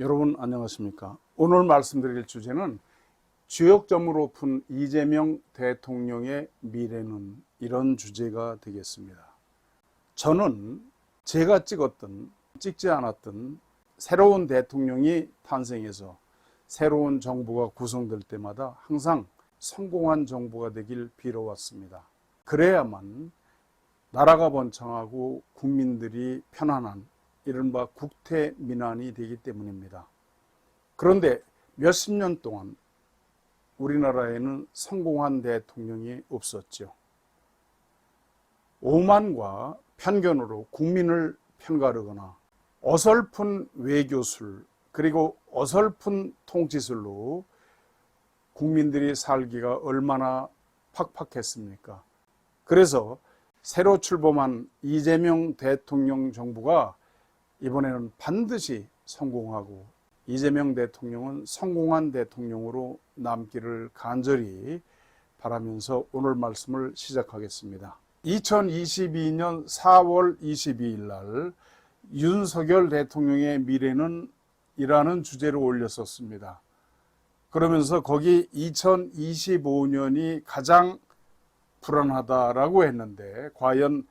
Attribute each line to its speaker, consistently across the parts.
Speaker 1: 여러분 안녕하십니까? 오늘 말씀드릴 주제는 주역점으로 푼 이재명 대통령의 미래는 이런 주제가 되겠습니다. 저는 제가 찍었던 찍지 않았던 새로운 대통령이 탄생해서 새로운 정부가 구성될 때마다 항상 성공한 정부가 되길 빌어왔습니다. 그래야만 나라가 번창하고 국민들이 편안한 이른바 국태 민안이 되기 때문입니다. 그런데 몇십 년 동안 우리나라에는 성공한 대통령이 없었죠. 오만과 편견으로 국민을 편가르거나 어설픈 외교술 그리고 어설픈 통치술로 국민들이 살기가 얼마나 팍팍했습니까? 그래서 새로 출범한 이재명 대통령 정부가 이번에는 반드시 성공하고 이재명 대통령은 성공한 대통령으로 남기를 간절히 바라면서 오늘 말씀을 시작하겠습니다. 2022년 4월 22일 날 윤석열 대통령의 미래는 이라는 주제로 올렸었습니다. 그러면서 거기 2025년이 가장 불안하다라고 했는데 과연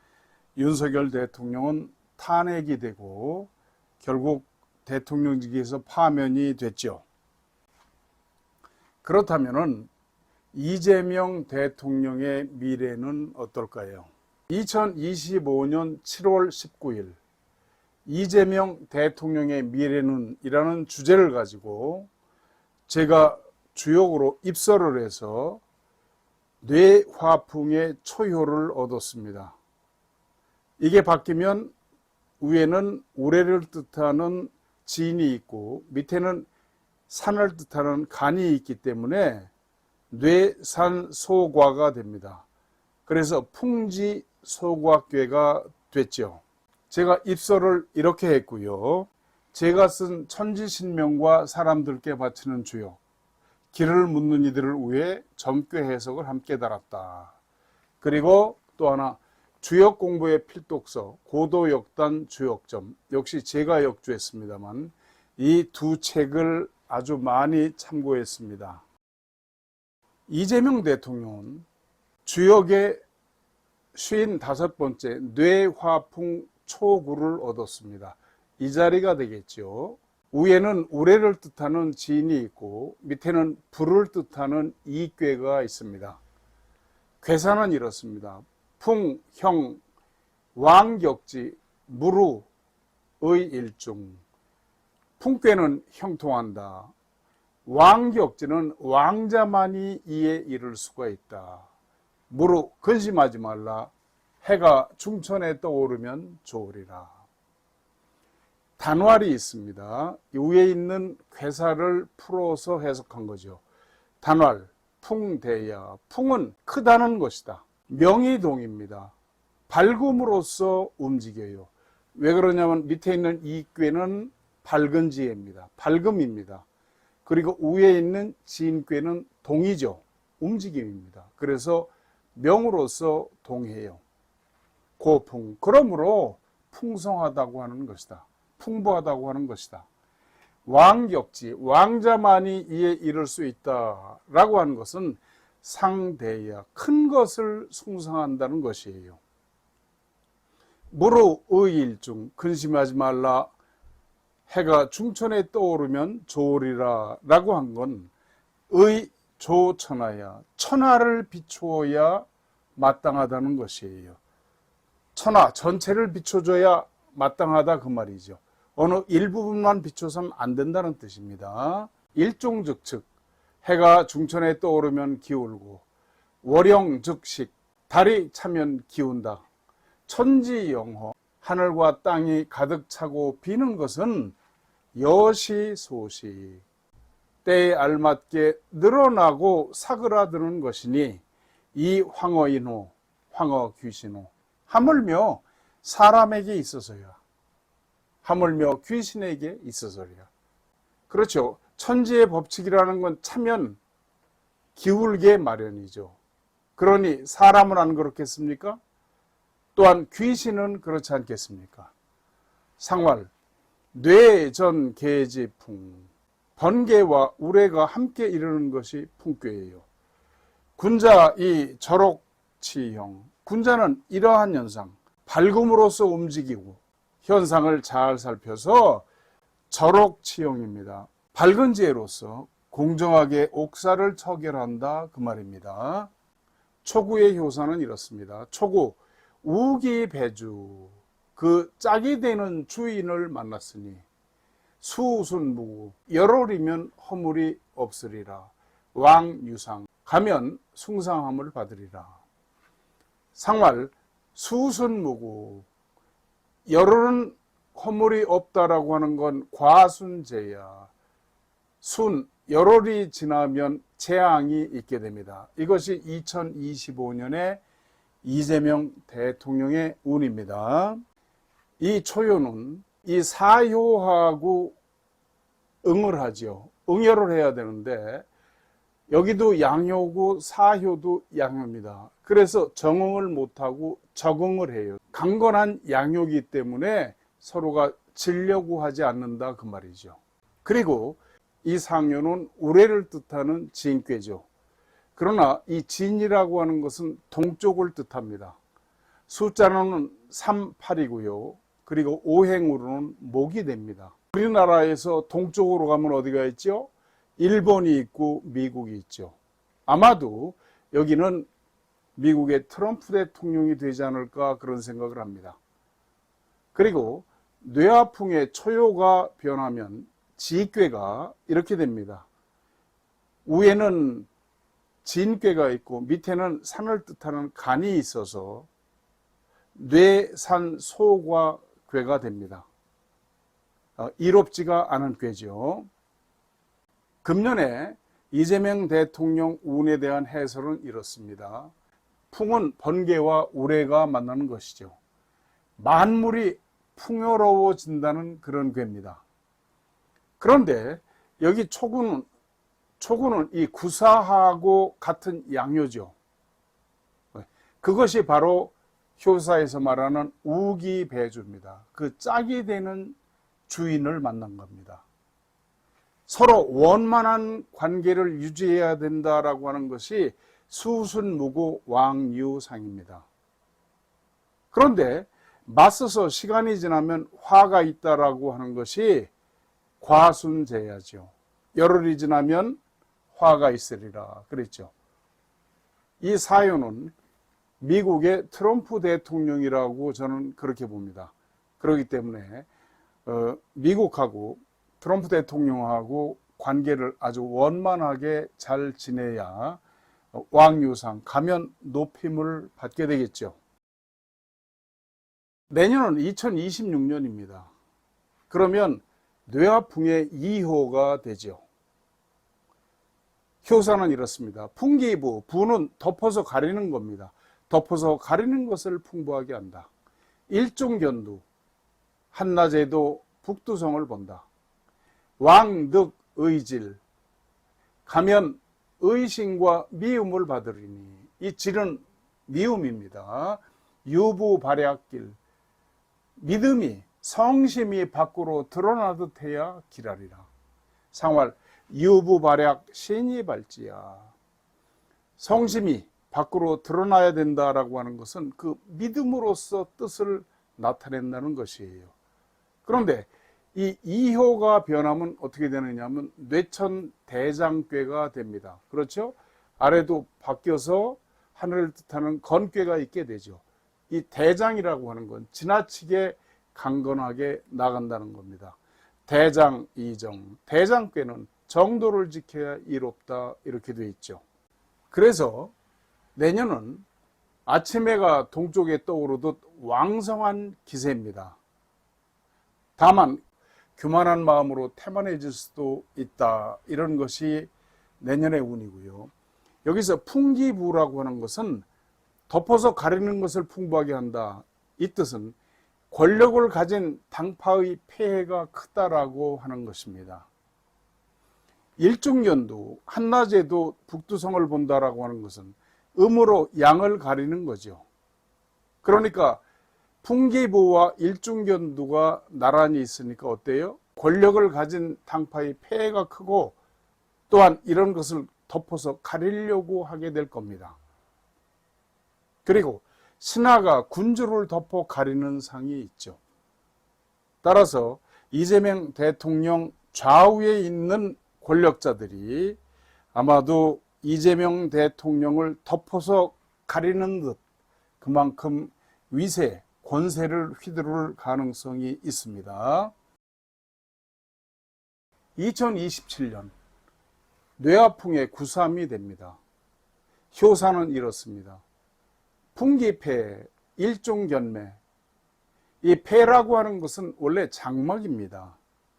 Speaker 1: 윤석열 대통령은 탄핵이 되고 결국 대통령직에서 파면이 됐죠. 그렇다면은 이재명 대통령의 미래는 어떨까요? 2025년 7월 19일 이재명 대통령의 미래는 이라는 주제를 가지고 제가 주역으로 입설을 해서 뇌화풍의 초효를 얻었습니다. 이게 바뀌면 위에는 우레를 뜻하는 진이 있고 밑에는 산을 뜻하는 간이 있기 때문에 뇌산소과가 됩니다. 그래서 풍지소과괴가 됐죠. 제가 입설을 이렇게 했고요. 제가 쓴 천지신명과 사람들께 바치는 주역, 길을 묻는 이들을 위해 점괘 해석을 함께 달았다. 그리고 또 하나 주역 공부의 필독서 고도 역단 주역점 역시 제가 역주했습니다만 이 두 책을 아주 많이 참고했습니다. 이재명 대통령은 주역의 55번째 뇌화풍 초구를 얻었습니다. 이 자리가 되겠죠. 위에는 우레를 뜻하는 지인이 있고 밑에는 불을 뜻하는 이괴가 있습니다. 괴사는 이렇습니다. 풍, 형, 왕격지, 무루의 일중. 풍괴는 형통한다. 왕격지는 왕자만이 이에 이를 수가 있다. 무루, 근심하지 말라. 해가 중천에 떠오르면 좋으리라. 단왈이 있습니다. 위에 있는 괴사를 풀어서 해석한 거죠. 단왈, 풍대야. 풍은 크다는 것이다. 명의동입니다. 밝음으로써 움직여요. 왜 그러냐면 밑에 있는 이 꾀는 밝은 지혜입니다. 밝음입니다. 그리고 위에 있는 지인꾀는 동이죠. 움직임입니다. 그래서 명으로서 동해요. 고풍. 그러므로 풍성하다고 하는 것이다. 풍부하다고 하는 것이다. 왕격지, 왕자만이 이에 이를 수 있다라고 하는 것은 상대야, 큰 것을 숭상한다는 것이에요. 무로 의일중, 근심하지 말라. 해가 중천에 떠오르면 좋으리라 라고 한 건 의, 조, 천하야. 천하를 비추어야 마땅하다는 것이에요. 천하 전체를 비춰줘야 마땅하다 그 말이죠. 어느 일부분만 비춰서는 안 된다는 뜻입니다. 일종즉 즉 해가 중천에 떠오르면 기울고 월영 즉식 달이 차면 기운다. 천지영호 하늘과 땅이 가득 차고 비는 것은 여시소시. 때에 알맞게 늘어나고 사그라드는 것이니 이 황어인호 황어 귀신호. 하물며 사람에게 있어서야. 하물며 귀신에게 있어서야. 그렇죠 천지의 법칙이라는 건 차면 기울게 마련이죠 그러니 사람은 안 그렇겠습니까? 또한 귀신은 그렇지 않겠습니까? 상활 뇌전 계지풍 번개와 우레가 함께 이르는 것이 풍괴예요. 군자 이 절옥치형 군자는 이러한 현상 밝음으로써 움직이고 현상을 잘 살펴서 절옥치형입니다. 밝은 지혜로서 공정하게 옥사를 처결한다 그 말입니다. 초구의 효사는 이렇습니다. 초구 우기 배주. 그 짝이 되는 주인을 만났으니 수순무구 열흘이면 허물이 없으리라. 왕유상 가면 숭상함을 받으리라. 상말 수순무구. 열흘은 허물이 없다라고 하는 건 과순제야 순 열흘이 지나면 재앙이 있게 됩니다. 이것이 2025년에 이재명 대통령의 운입니다. 이 초효는 이 사효하고 응을 하죠. 응열을 해야 되는데 여기도 양효고 사효도 양효입니다. 그래서 정응을 못하고 적응을 해요. 강건한 양효기 때문에 서로가 질려고 하지 않는다 그 말이죠. 그리고 이 상효는 우레를 뜻하는 진꾀죠. 그러나 이 진이라고 하는 것은 동쪽을 뜻합니다. 숫자로는 3, 8이고요. 그리고 오행으로는 목이 됩니다. 우리나라에서 동쪽으로 가면 어디가 있죠? 일본이 있고 미국이 있죠. 아마도 여기는 미국의 트럼프 대통령이 되지 않을까 그런 생각을 합니다. 그리고 뇌화풍의 초요가 변하면 지괴가 이렇게 됩니다. 위에는 진괴가 있고 밑에는 산을 뜻하는 간이 있어서 뇌산 소과 괴가 됩니다. 어, 이롭지가 않은 괴죠. 금년에 이재명 대통령 운에 대한 해설은 이렇습니다. 풍은 번개와 우레가 만나는 것이죠. 만물이 풍요로워진다는 그런 괴입니다. 그런데 여기 초구는 초구는 이 구사하고 같은 양요죠. 그것이 바로 효사에서 말하는 우기배주입니다. 그 짝이 되는 주인을 만난 겁니다. 서로 원만한 관계를 유지해야 된다라고 하는 것이 수순무구 왕유상입니다. 그런데 맞서서 시간이 지나면 화가 있다라고 하는 것이 과순제야죠. 열흘이 지나면 화가 있으리라 그랬죠. 이 사연은 미국의 트럼프 대통령이라고 저는 그렇게 봅니다. 그렇기 때문에 어, 미국하고 트럼프 대통령하고 관계를 아주 원만하게 잘 지내야 왕유상 가면 높임을 받게 되겠죠. 내년은 2026년입니다. 그러면 뇌화풍의 2호가 되죠. 효사는 이렇습니다. 풍기부, 부는 덮어서 가리는 겁니다. 덮어서 가리는 것을 풍부하게 한다. 일종견두, 한낮에도 북두성을 본다. 왕득 의질, 가면 의심과 미움을 받으리니 이 질은 미움입니다. 유부 발약길, 믿음이 성심이 밖으로 드러나듯 해야 기라리라. 상활 유부 발약 신이 발지야. 성심이 밖으로 드러나야 된다라고 하는 것은 그 믿음으로써 뜻을 나타낸다는 것이에요. 그런데 이 이효가 변하면 어떻게 되느냐 하면 뇌천 대장괴가 됩니다. 그렇죠? 아래도 바뀌어서 하늘을 뜻하는 건괴가 있게 되죠. 이 대장이라고 하는 건 지나치게 강건하게 나간다는 겁니다. 대장 이정, 대장괴는 정도를 지켜야 이롭다 이렇게 돼 있죠. 그래서 내년은 아침 해가 동쪽에 떠오르듯 왕성한 기세입니다. 다만 교만한 마음으로 태만해질 수도 있다 이런 것이 내년의 운이고요. 여기서 풍기부라고 하는 것은 덮어서 가리는 것을 풍부하게 한다. 이 뜻은 권력을 가진 당파의 폐해가 크다라고 하는 것입니다. 일중연도 한낮에도 북두성을 본다라고 하는 것은 음으로 양을 가리는 거죠. 그러니까 풍기부와 일중견두가 나란히 있으니까 어때요? 권력을 가진 당파의 폐해가 크고 또한 이런 것을 덮어서 가리려고 하게 될 겁니다. 그리고 신하가 군주를 덮어 가리는 상이 있죠. 따라서 이재명 대통령 좌우에 있는 권력자들이 아마도 이재명 대통령을 덮어서 가리는 듯 그만큼 위세, 권세를 휘두를 가능성이 있습니다. 2027년 뇌화풍의 구삼이 됩니다. 효사는 이렇습니다. 풍기패, 일종견매. 이 폐라고 하는 것은 원래 장막입니다.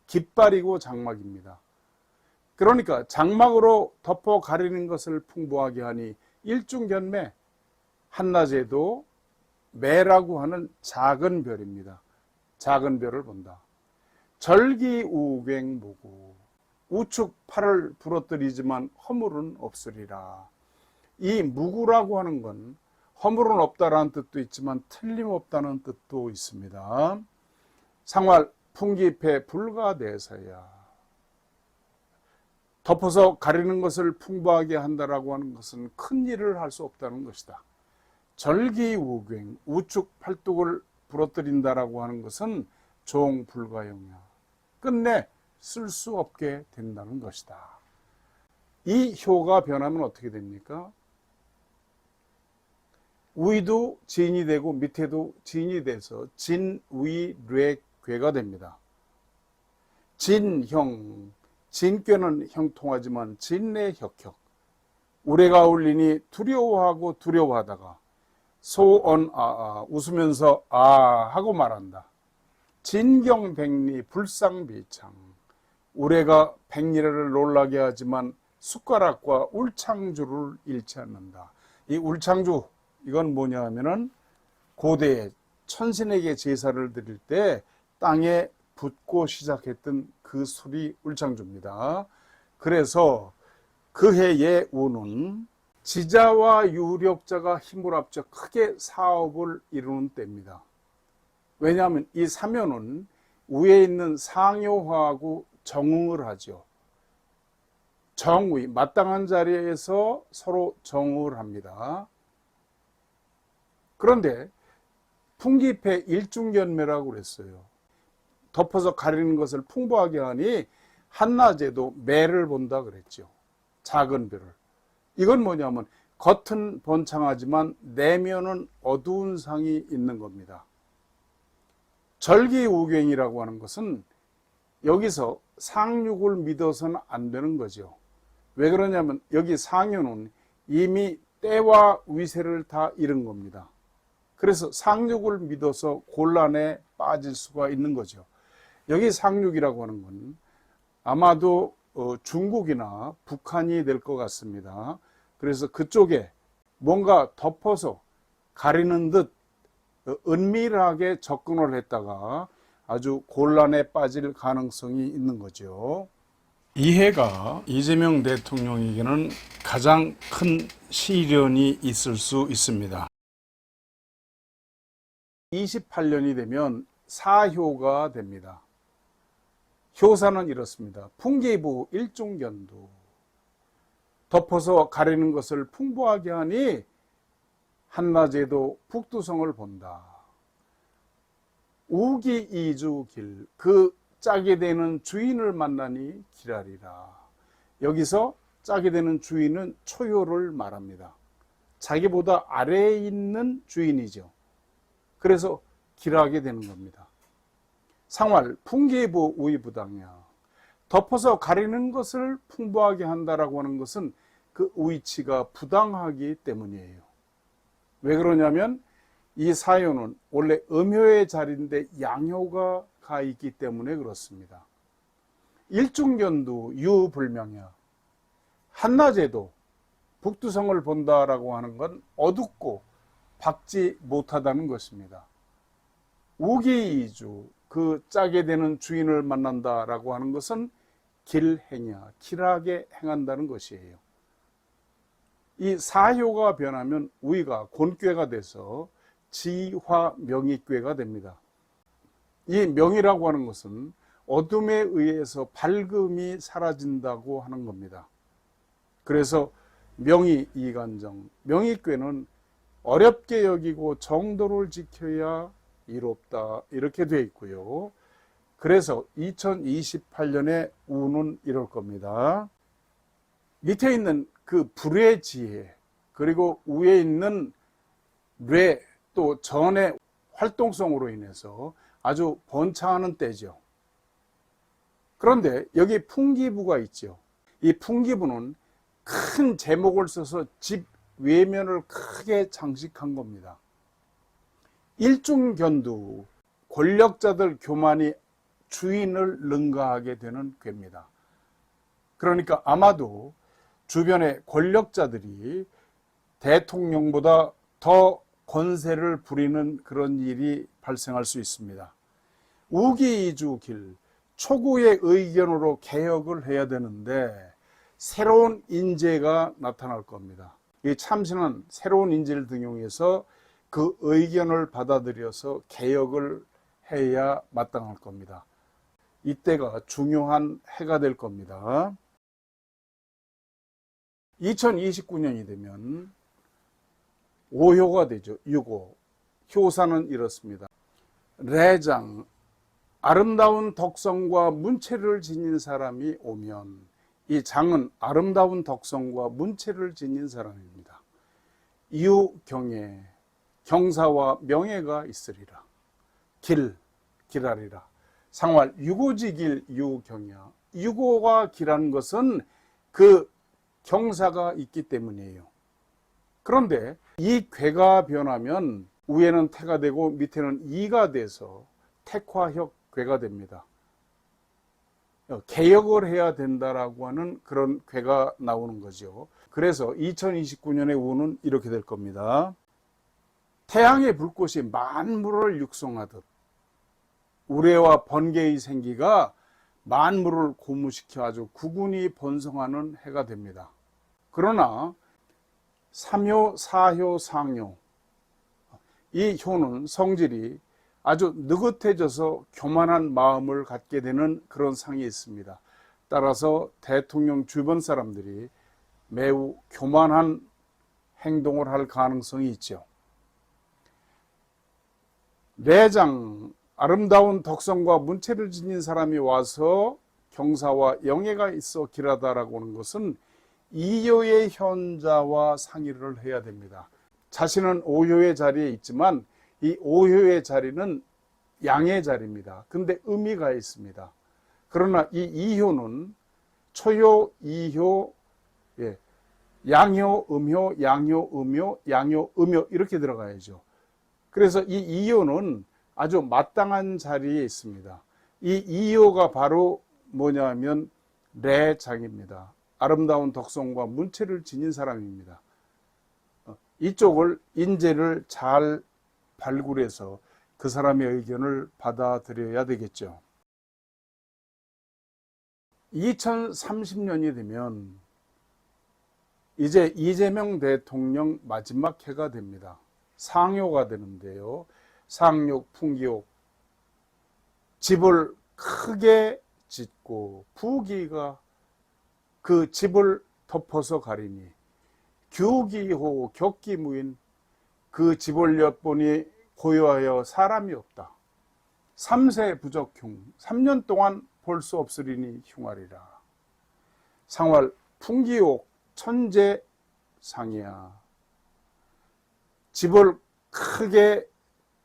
Speaker 1: 깃발이고 장막입니다. 그러니까 장막으로 덮어 가리는 것을 풍부하게 하니 일중견매, 한낮에도 매라고 하는 작은 별입니다. 작은 별을 본다. 절기 우갱무구 우측 팔을 부러뜨리지만 허물은 없으리라. 이 무구라고 하는 건 허물은 없다라는 뜻도 있지만 틀림없다는 뜻도 있습니다. 상활 풍기패 불가대서야. 덮어서 가리는 것을 풍부하게 한다라고 하는 것은 큰 일을 할 수 없다는 것이다. 절기우갱 우측 팔뚝을 부러뜨린다라고 하는 것은 종불가용이야. 끝내 쓸 수 없게 된다는 것이다. 이 효가 변하면 어떻게 됩니까? 위도 진이 되고 밑에도 진이 돼서 진위뢰괴가 됩니다. 진형, 진꾀는 형통하지만 진내 혁혁. 우레가 울리니 두려워하고 두려워하다가 소언 아, 아 웃으면서 아 하고 말한다. 진경백리 불상비창. 우레가 백리를 놀라게 하지만 숟가락과 울창주를 잃지 않는다. 이 울창주 이건 뭐냐 하면은 고대에 천신에게 제사를 드릴 때 땅에 붓고 시작했던 그 술이 울창주입니다. 그래서 그 해의 우는 지자와 유력자가 힘을 합쳐 크게 사업을 이루는 때입니다. 왜냐하면 이 사면은 위에 있는 상요하고 정응을 하죠. 정의, 마땅한 자리에서 서로 정응을 합니다. 그런데 풍기패 일중견매라고 그랬어요. 덮어서 가리는 것을 풍부하게 하니 한낮에도 매를 본다 그랬죠. 작은 별을. 이건 뭐냐면 겉은 번창하지만 내면은 어두운 상이 있는 겁니다. 절기우경이라고 하는 것은 여기서 상륙을 믿어서는 안 되는 거죠. 왜 그러냐면 여기 상류는 이미 때와 위세를 다 잃은 겁니다. 그래서 상륙을 믿어서 곤란에 빠질 수가 있는 거죠. 여기 상륙이라고 하는 건 아마도 어, 중국이나 북한이 될 것 같습니다. 그래서 그쪽에 뭔가 덮어서 가리는 듯 어, 은밀하게 접근을 했다가 아주 곤란에 빠질 가능성이 있는 거죠. 이 해가 이재명 대통령에게는 가장 큰 시련이 있을 수 있습니다. 28년이 되면 사효가 됩니다. 효사는 이렇습니다. 풍계부 일종견도 덮어서 가리는 것을 풍부하게 하니 한낮에도 북두성을 본다. 우기 이주길 그 짜게 되는 주인을 만나니 기라리라. 여기서 짜게 되는 주인은 초요를 말합니다. 자기보다 아래에 있는 주인이죠. 그래서 길하게 되는 겁니다. 상활 풍계부 우이부당이야. 덮어서 가리는 것을 풍부하게 한다라고 하는 것은 그 위치가 부당하기 때문이에요. 왜 그러냐면 이 사연은 원래 음효의 자리인데 양효가 가 있기 때문에 그렇습니다. 일중견도 유불명이야. 한낮에도 북두성을 본다라고 하는 건 어둡고 밝지 못하다는 것입니다. 우기이주 그 짜게 되는 주인을 만난다라고 하는 것은 길행이야 길하게 행한다는 것이에요. 이 사효가 변하면 우위가 곤꾀가 돼서 지화 명의괴가 됩니다. 이 명이라고 하는 것은 어둠에 의해서 밝음이 사라진다고 하는 겁니다. 그래서 명의 이간정, 명의괴는 어렵게 여기고 정도를 지켜야 이롭다 이렇게 되어 있고요. 그래서 2028년에 우는 이럴 겁니다. 밑에 있는 그 불의 지혜 그리고 위에 있는 뇌 또 전의 활동성으로 인해서 아주 번창하는 때죠. 그런데 여기 풍기부가 있죠. 이 풍기부는 큰 제목을 써서 집 외면을 크게 장식한 겁니다. 일중견두 권력자들 교만이 주인을 능가하게 되는 괴입니다. 그러니까 아마도 주변의 권력자들이 대통령보다 더 권세를 부리는 그런 일이 발생할 수 있습니다. 우기이주길 초구의 의견으로 개혁을 해야 되는데 새로운 인재가 나타날 겁니다. 이 참신한 새로운 인재를 등용해서 그 의견을 받아들여서 개혁을 해야 마땅할 겁니다. 이때가 중요한 해가 될 겁니다. 2029년이 되면 오효가 되죠. 6호. 효사는 이렇습니다. 레장, 아름다운 덕성과 문체를 지닌 사람이 오면 이 장은 아름다운 덕성과 문체를 지닌 사람입니다. 이유경에 경사와 명예가 있으리라. 길, 길하리라. 상활 유고지길 유경이야. 유고가 길한 것은 그 경사가 있기 때문이에요. 그런데 이 괴가 변하면 위에는 태가 되고 밑에는 이가 돼서 택화혁 괴가 됩니다. 개혁을 해야 된다라고 하는 그런 괴가 나오는 거죠. 그래서 2029년의 우는 이렇게 될 겁니다. 태양의 불꽃이 만물을 육성하듯 우레와 번개의 생기가 만물을 고무시켜 아주 구군이 번성하는 해가 됩니다. 그러나 삼효, 사효, 상효 이 효는 성질이 아주 느긋해져서 교만한 마음을 갖게 되는 그런 상이 있습니다. 따라서 대통령 주변 사람들이 매우 교만한 행동을 할 가능성이 있죠. 내장 아름다운 덕성과 문체를 지닌 사람이 와서 경사와 영예가 있어 길하다라고 하는 것은 이효의 현자와 상의를 해야 됩니다. 자신은 오효의 자리에 있지만 이 오효의 자리는 양의 자리입니다. 근데 의미가 있습니다. 그러나 이 이효는 초효, 이효, 예, 양효, 음효, 양효, 음효, 양효, 음효 이렇게 들어가야죠. 그래서 이 이효는 아주 마땅한 자리에 있습니다. 이 이효가 바로 뭐냐면 레장입니다. 아름다운 덕성과 문체를 지닌 사람입니다. 어, 이쪽을 인재를 잘 발굴해서 그 사람의 의견을 받아들여야 되겠죠. 2030년이 되면 이제 이재명 대통령 마지막 해가 됩니다. 상효가 되는데요. 상욕, 풍기욕, 집을 크게 짓고 부기가 그 집을 덮어서 가리니 규기호 격기무인 그 엿보니 고요하여 사람이 없다. 삼세 부적흉 3년 동안 볼 수 없으리니 흉하리라. 상활 풍기옥 천재 상이야. 집을 크게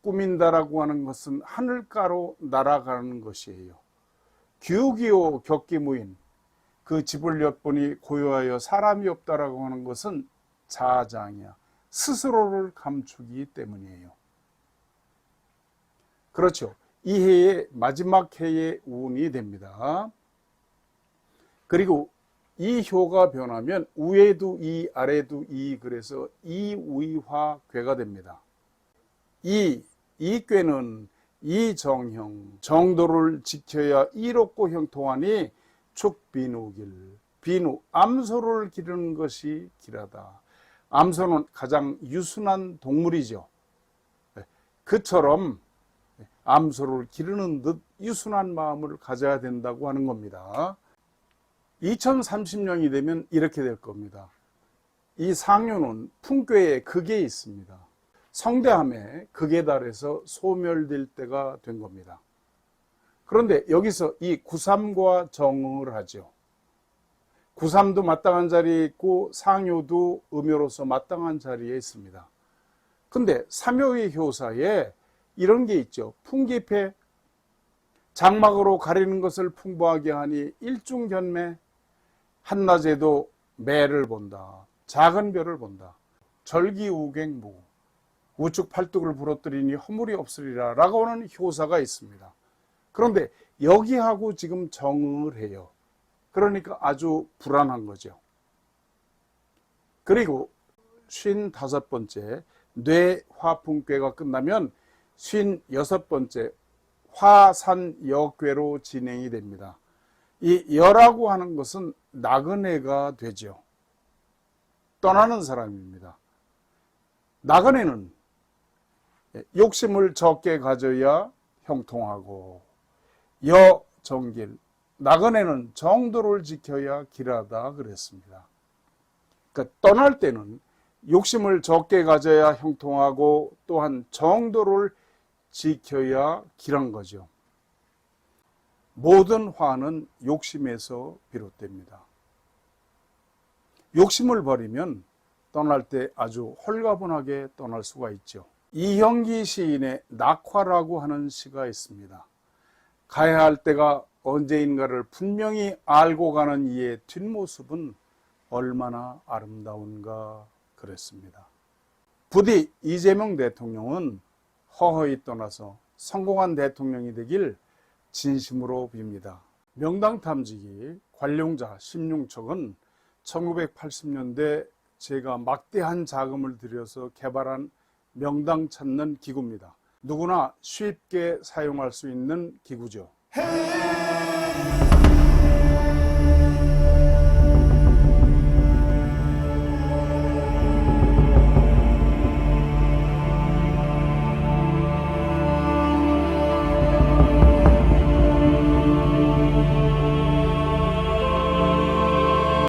Speaker 1: 꾸민다라고 하는 것은 하늘가로 날아가는 것이에요. 규기오 격기무인 그 집을 엿보니 고요하여 사람이 없다라고 하는 것은 자장이야. 스스로를 감추기 때문이에요. 그렇죠. 이 해의 마지막 해의 운이 됩니다. 그리고 이 효가 변하면 위에도 이 아래도 이 그래서 이위화괴가 됩니다. 이 이괴는 이정형 정도를 지켜야 이롭고 형통하니 축비누길 비누 암소를 기르는 것이 길하다. 암소는 가장 유순한 동물이죠. 네. 그처럼 암소를 기르는 듯 유순한 마음을 가져야 된다고 하는 겁니다. 2030년이 되면 이렇게 될 겁니다. 이 상류는 풍괴의 극에 있습니다. 성대함에 극에 달해서 소멸될 때가 된 겁니다. 그런데 여기서 이 구삼과 정응을 하죠. 구삼도 마땅한 자리에 있고 상요도 음요로서 마땅한 자리에 있습니다. 근데 삼요의 효사에 이런 게 있죠. 풍기패 장막으로 가리는 것을 풍부하게 하니 일중견매 한낮에도 매를 본다. 작은 별을 본다. 절기우갱무 우측 팔뚝을 부러뜨리니 허물이 없으리라 라고 하는 효사가 있습니다. 그런데 여기하고 지금 정응을 해요. 그러니까 아주 불안한 거죠. 그리고 쉰 다섯 번째 뇌화풍괴가 끝나면 쉰 여섯 번째 화산역괴로 진행이 됩니다. 이 여라고 하는 것은 나그네가 되죠. 떠나는 사람입니다. 나그네는 욕심을 적게 가져야 형통하고 여정길 나그네는 정도를 지켜야 길하다 그랬습니다. 그러니까 떠날 때는 욕심을 적게 가져야 형통하고 또한 정도를 지켜야 길한 거죠. 모든 화는 욕심에서 비롯됩니다. 욕심을 버리면 떠날 때 아주 홀가분하게 떠날 수가 있죠. 이형기 시인의 낙화라고 하는 시가 있습니다. 가야 할 때가 언제인가를 분명히 알고 가는 이의 뒷모습은 얼마나 아름다운가 그랬습니다. 부디 이재명 대통령은 허허히 떠나서 성공한 대통령이 되길 진심으로 빕니다. 명당 탐지기 관룡자 심융척은 1980년대 제가 막대한 자금을 들여서 개발한 명당 찾는 기구입니다. 누구나 쉽게 사용할 수 있는 기구죠.